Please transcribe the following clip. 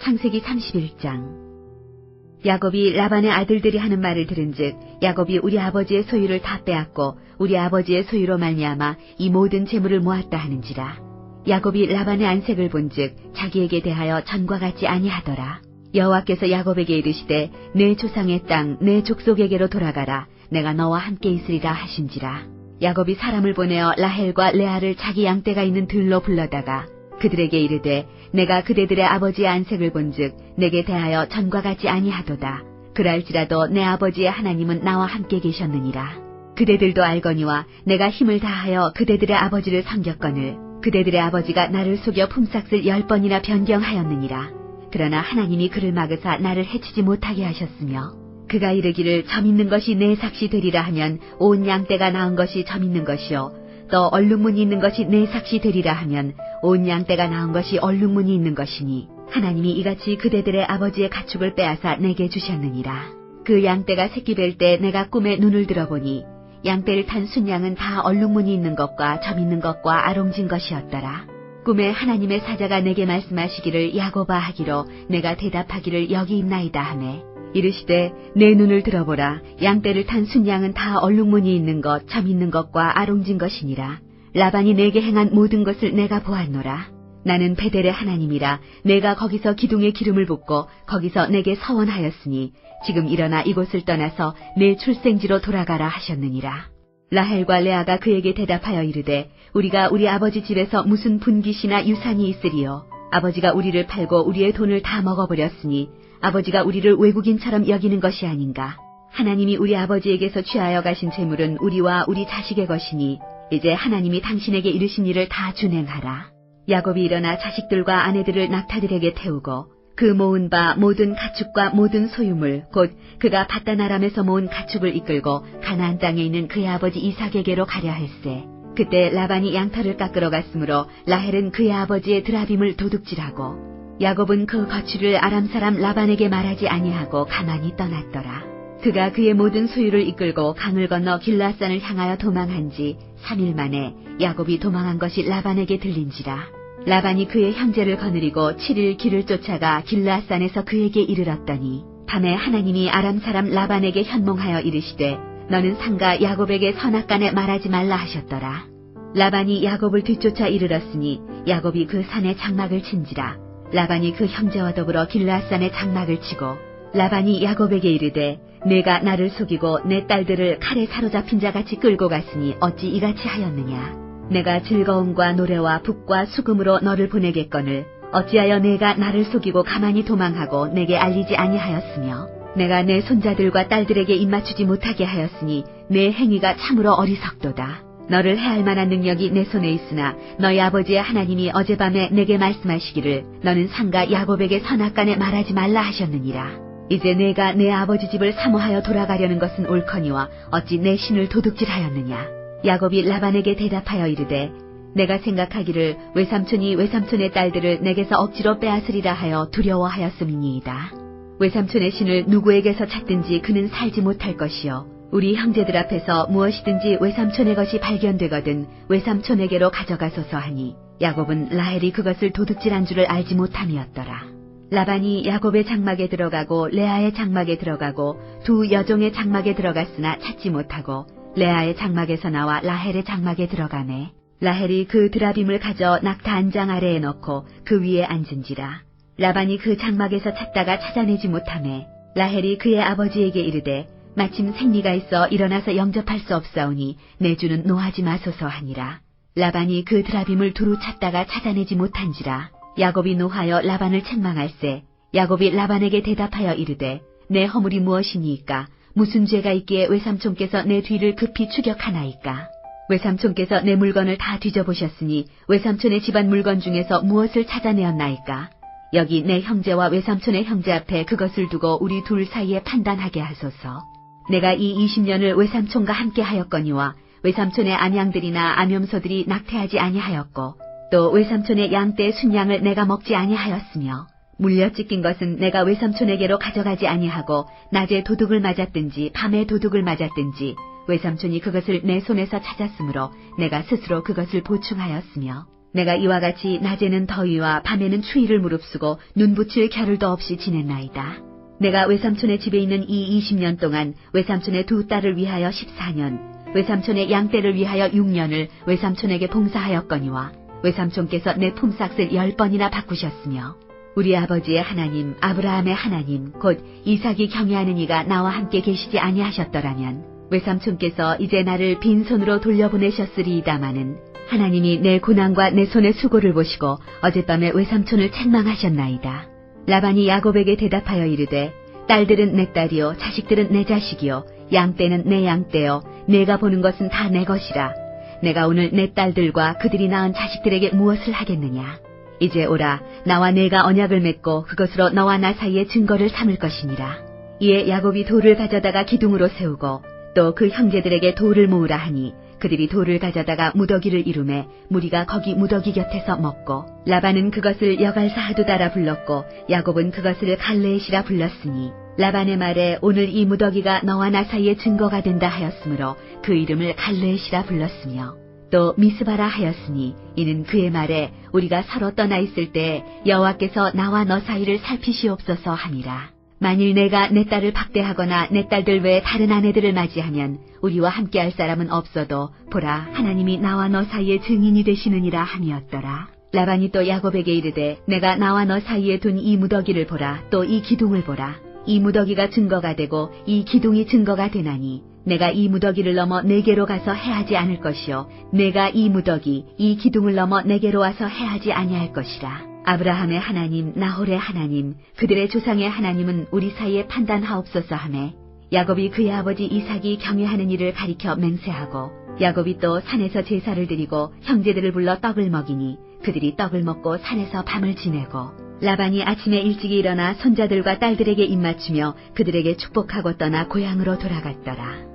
창세기 31장. 야곱이 라반의 아들들이 하는 말을 들은즉 야곱이 우리 아버지의 소유를 다 빼앗고 우리 아버지의 소유로 말미암아 이 모든 재물을 모았다 하는지라. 야곱이 라반의 안색을 본즉 자기에게 대하여 전과 같지 아니하더라. 여호와께서 야곱에게 이르시되 내 조상의 땅 내 족속에게로 돌아가라. 내가 너와 함께 있으리라 하신지라. 야곱이 사람을 보내어 라헬과 레아를 자기 양떼가 있는 들로 불러다가 그들에게 이르되 내가 그대들의 아버지의 안색을 본즉 내게 대하여 전과 같지 아니하도다. 그랄지라도 내 아버지의 하나님은 나와 함께 계셨느니라. 그대들도 알거니와 내가 힘을 다하여 그대들의 아버지를 섬겼거늘 그대들의 아버지가 나를 속여 품삯을 열 번이나 변경하였느니라. 그러나 하나님이 그를 막으사 나를 해치지 못하게 하셨으며 그가 이르기를 점 있는 것이 내 삭시 되리라 하면 온 양떼가 낳은 것이 점 있는 것이요 또 얼룩무늬 있는 것이 내 삭시 되리라 하면 온 양떼가 낳은 것이 얼룩무늬 있는 것이니 하나님이 이같이 그대들의 아버지의 가축을 빼앗아 내게 주셨느니라. 그 양떼가 새끼 뵐 때 내가 꿈에 눈을 들어보니 양떼를 탄 순양은 다 얼룩무늬 있는 것과 점 있는 것과 아롱진 것이었더라. 꿈에 하나님의 사자가 내게 말씀하시기를 야고바 하기로 내가 대답하기를 여기 있나이다 하매 이르시되 내 눈을 들어보라 양떼를 탄 순양은 다 얼룩무늬 있는 것, 점 있는 것과 아롱진 것이니라. 라반이 내게 행한 모든 것을 내가 보았노라. 나는 베델의 하나님이라 내가 거기서 기둥에 기름을 붓고 거기서 내게 서원하였으니 지금 일어나 이곳을 떠나서 내 출생지로 돌아가라 하셨느니라. 라헬과 레아가 그에게 대답하여 이르되 우리가 우리 아버지 집에서 무슨 분깃이나 유산이 있으리요. 아버지가 우리를 팔고 우리의 돈을 다 먹어버렸으니 아버지가 우리를 외국인처럼 여기는 것이 아닌가. 하나님이 우리 아버지에게서 취하여 가신 재물은 우리와 우리 자식의 것이니 이제 하나님이 당신에게 이르신 일을 다 준행하라. 야곱이 일어나 자식들과 아내들을 낙타들에게 태우고 그 모은 바 모든 가축과 모든 소유물 곧 그가 바다나람에서 모은 가축을 이끌고 가나안 땅에 있는 그의 아버지 이삭에게로 가려 할세. 그때 라반이 양털을 깎으러 갔으므로 라헬은 그의 아버지의 드라빔을 도둑질하고 야곱은 그 거취를 아람 사람 라반에게 말하지 아니하고 가만히 떠났더라. 그가 그의 모든 소유를 이끌고 강을 건너 길라산을 향하여 도망한 지 3일 만에 야곱이 도망한 것이 라반에게 들린지라. 라반이 그의 형제를 거느리고 7일 길을 쫓아가 길라산에서 그에게 이르렀더니 밤에 하나님이 아람 사람 라반에게 현몽하여 이르시되 너는 상가 야곱에게 선악간에 말하지 말라 하셨더라. 라반이 야곱을 뒤쫓아 이르렀으니 야곱이 그 산에 장막을 친지라. 라반이 그 형제와 더불어 길라산에 장막을 치고 라반이 야곱에게 이르되 내가 나를 속이고 내 딸들을 칼에 사로잡힌 자같이 끌고 갔으니 어찌 이같이 하였느냐. 내가 즐거움과 노래와 북과 수금으로 너를 보내겠거늘 어찌하여 내가 나를 속이고 가만히 도망하고 내게 알리지 아니하였으며 내가 내 손자들과 딸들에게 입맞추지 못하게 하였으니 내 행위가 참으로 어리석도다. 너를 해할 만한 능력이 내 손에 있으나 너희 아버지의 하나님이 어젯밤에 내게 말씀하시기를 너는 상가 야곱에게 선악간에 말하지 말라 하셨느니라. 이제 내가 내 아버지 집을 사모하여 돌아가려는 것은 옳거니와 어찌 내 신을 도둑질하였느냐. 야곱이 라반에게 대답하여 이르되 내가 생각하기를 외삼촌이 외삼촌의 딸들을 내게서 억지로 빼앗으리라 하여 두려워하였음이니이다. 외삼촌의 신을 누구에게서 찾든지 그는 살지 못할 것이요. 우리 형제들 앞에서 무엇이든지 외삼촌의 것이 발견되거든 외삼촌에게로 가져가소서 하니 야곱은 라헬이 그것을 도둑질한 줄을 알지 못함이었더라. 라반이 야곱의 장막에 들어가고 레아의 장막에 들어가고 두 여종의 장막에 들어갔으나 찾지 못하고 레아의 장막에서 나와 라헬의 장막에 들어가매 라헬이 그 드라빔을 가져 낙타 안장 아래에 넣고 그 위에 앉은지라 라반이 그 장막에서 찾다가 찾아내지 못하매 라헬이 그의 아버지에게 이르되 마침 생리가 있어 일어나서 영접할 수 없사오니 내 주는 노하지 마소서 하니라 라반이 그 드라빔을 두루 찾다가 찾아내지 못한지라 야곱이 노하여 라반을 책망할세 야곱이 라반에게 대답하여 이르되 내 허물이 무엇이니이까 무슨 죄가 있기에 외삼촌께서 내 뒤를 급히 추격하나이까? 외삼촌께서 내 물건을 다 뒤져보셨으니 외삼촌의 집안 물건 중에서 무엇을 찾아내었나이까? 여기 내 형제와 외삼촌의 형제 앞에 그것을 두고 우리 둘 사이에 판단하게 하소서. 내가 이 20년을 외삼촌과 함께 하였거니와 외삼촌의 암양들이나 암염소들이 낙태하지 아니하였고 또 외삼촌의 양떼 순양을 내가 먹지 아니하였으며 물려 찢긴 것은 내가 외삼촌에게로 가져가지 아니하고 낮에 도둑을 맞았든지 밤에 도둑을 맞았든지 외삼촌이 그것을 내 손에서 찾았으므로 내가 스스로 그것을 보충하였으며 내가 이와 같이 낮에는 더위와 밤에는 추위를 무릅쓰고 눈 붙일 겨를도 없이 지냈나이다. 내가 외삼촌의 집에 있는 이 20년 동안 외삼촌의 두 딸을 위하여 14년, 외삼촌의 양떼를 위하여 6년을 외삼촌에게 봉사하였거니와 외삼촌께서 내 품삯을 열 번이나 바꾸셨으며 우리 아버지의 하나님 아브라함의 하나님 곧 이삭이 경외하는 이가 나와 함께 계시지 아니하셨더라면 외삼촌께서 이제 나를 빈손으로 돌려보내셨으리이다마는 하나님이 내 고난과 내 손의 수고를 보시고 어젯밤에 외삼촌을 책망하셨나이다. 라반이 야곱에게 대답하여 이르되 딸들은 내 딸이요 자식들은 내 자식이요 양떼는 내 양떼요 내가 보는 것은 다 내 것이라 내가 오늘 내 딸들과 그들이 낳은 자식들에게 무엇을 하겠느냐? 이제 오라 나와 내가 언약을 맺고 그것으로 너와 나 사이에 증거를 삼을 것이니라. 이에 야곱이 돌을 가져다가 기둥으로 세우고 또 그 형제들에게 돌을 모으라 하니 그들이 돌을 가져다가 무더기를 이루매 무리가 거기 무더기 곁에서 먹고 라반은 그것을 여갈사하두다라 불렀고 야곱은 그것을 갈레시라 불렀으니 라반의 말에 오늘 이 무더기가 너와 나 사이의 증거가 된다 하였으므로 그 이름을 갈레시라 불렀으며 또 미스바라 하였으니 이는 그의 말에 우리가 서로 떠나 있을 때 여호와께서 나와 너 사이를 살피시옵소서 함이라. 만일 내가 내 딸을 박대하거나 내 딸들 외에 다른 아내들을 맞이하면 우리와 함께할 사람은 없어도 보라 하나님이 나와 너 사이의 증인이 되시느니라 함이었더라. 라반이 또 야곱에게 이르되 내가 나와 너 사이에 둔 이 무더기를 보라 또 이 기둥을 보라 이 무더기가 증거가 되고 이 기둥이 증거가 되나니 내가 이 무더기를 넘어 내게로 가서 해하지 않을 것이요. 내가 이 무더기 이 기둥을 넘어 내게로 와서 해하지 아니할 것이라. 아브라함의 하나님 나홀의 하나님 그들의 조상의 하나님은 우리 사이에 판단하옵소서 하매 야곱이 그의 아버지 이삭이 경외하는 일을 가리켜 맹세하고 야곱이 또 산에서 제사를 드리고 형제들을 불러 떡을 먹이니 그들이 떡을 먹고 산에서 밤을 지내고 라반이 아침에 일찍 일어나 손자들과 딸들에게 입맞추며 그들에게 축복하고 떠나 고향으로 돌아갔더라.